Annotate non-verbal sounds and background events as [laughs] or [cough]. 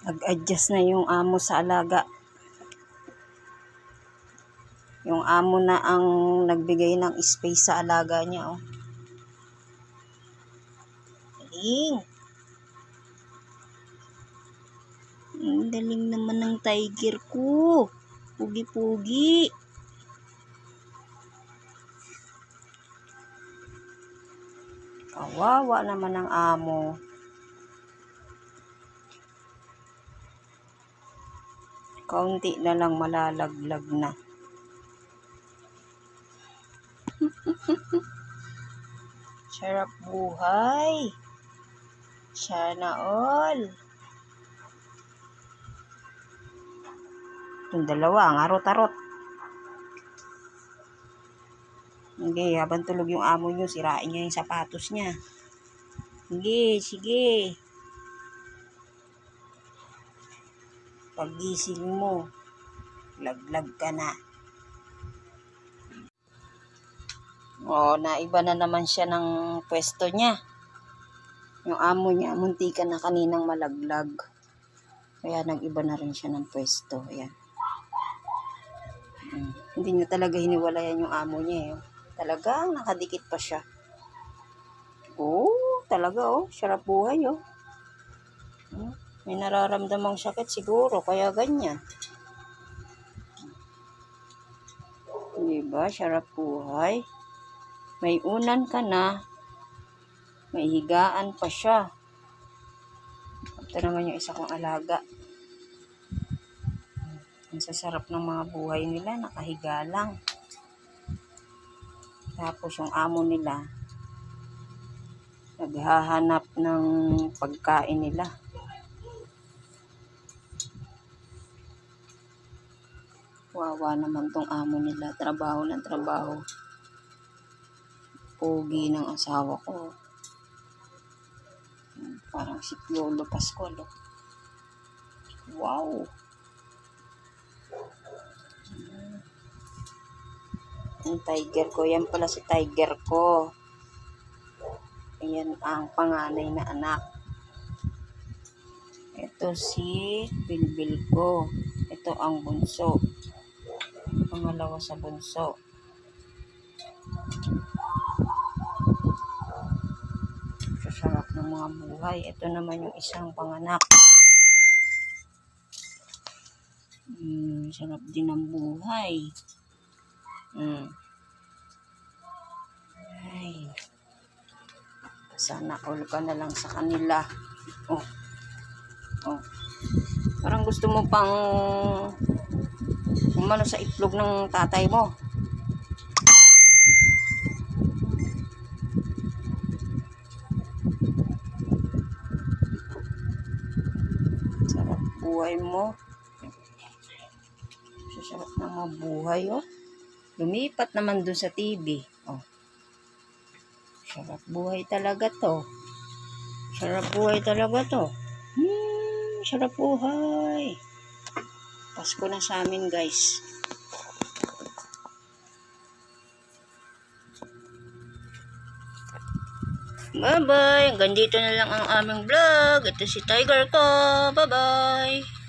Nag-adjust na yung amo sa alaga. Yung amo na ang nagbigay ng space sa alaga niya, oh. Galing. Ang naman ng tiger ko. Pugi-pugi. Kawawa naman ang amo. Kaunti na lang malalaglag na. [laughs] Sarap buhay. Sana all. Yung dalawa, ang arot-arot. Sige, habang tulog yung amo nyo, sirain niya yung sapatos niya. Sige, sige. Pagising mo, laglag ka na. Oo, naiba na naman siya ng pwesto niya. Yung amo niya, muntikan na kaninang malaglag. Kaya nag-iba na rin siya ng pwesto. Ayan. Mm. Hindi niya talaga hiniwalayan yung amo niya. Eh. Talagang nakadikit pa siya. Oo, talaga oh. Sarap buhay oh. May nararamdamang sakit siguro, kaya ganyan. Diba? Sarap buhay. May unan ka na. May higaan pa siya. Ito naman yung isa kong alaga. Ang sasarap ng mga buhay nila, nakahiga lang. Tapos yung amo nila, naghahanap ng pagkain nila. Wawa naman tong amo nila, trabaho ng trabaho. Pogi ng asawa ko. Parang si Lolo Pascual. oh. Wow! Ang tiger ko. Yan pala si tiger ko. Ayan ang panganay na anak. Ito si Bilbil ko. Ito ang bunso. Pangalawa sa bunso. Sasarap ng mga buhay. Ito naman yung isang panganak. Hmm, sarap din ng buhay. Hmm. Ay. Sana all ka na lang sa kanila. Oh. Oh. Parang gusto mo pang umano sa itlog ng tatay mo. Sarap buhay mo. Sasarap ng mga buhay, oh. Lumipat naman dun sa TV. Oh. Sarap buhay talaga to. Sarap buhay talaga to. Hmm, sarap buhay. Pasko na sa amin, guys. Bye-bye. Hanggang dito na lang ang aming vlog. Ito si Tiger ko. Bye-bye.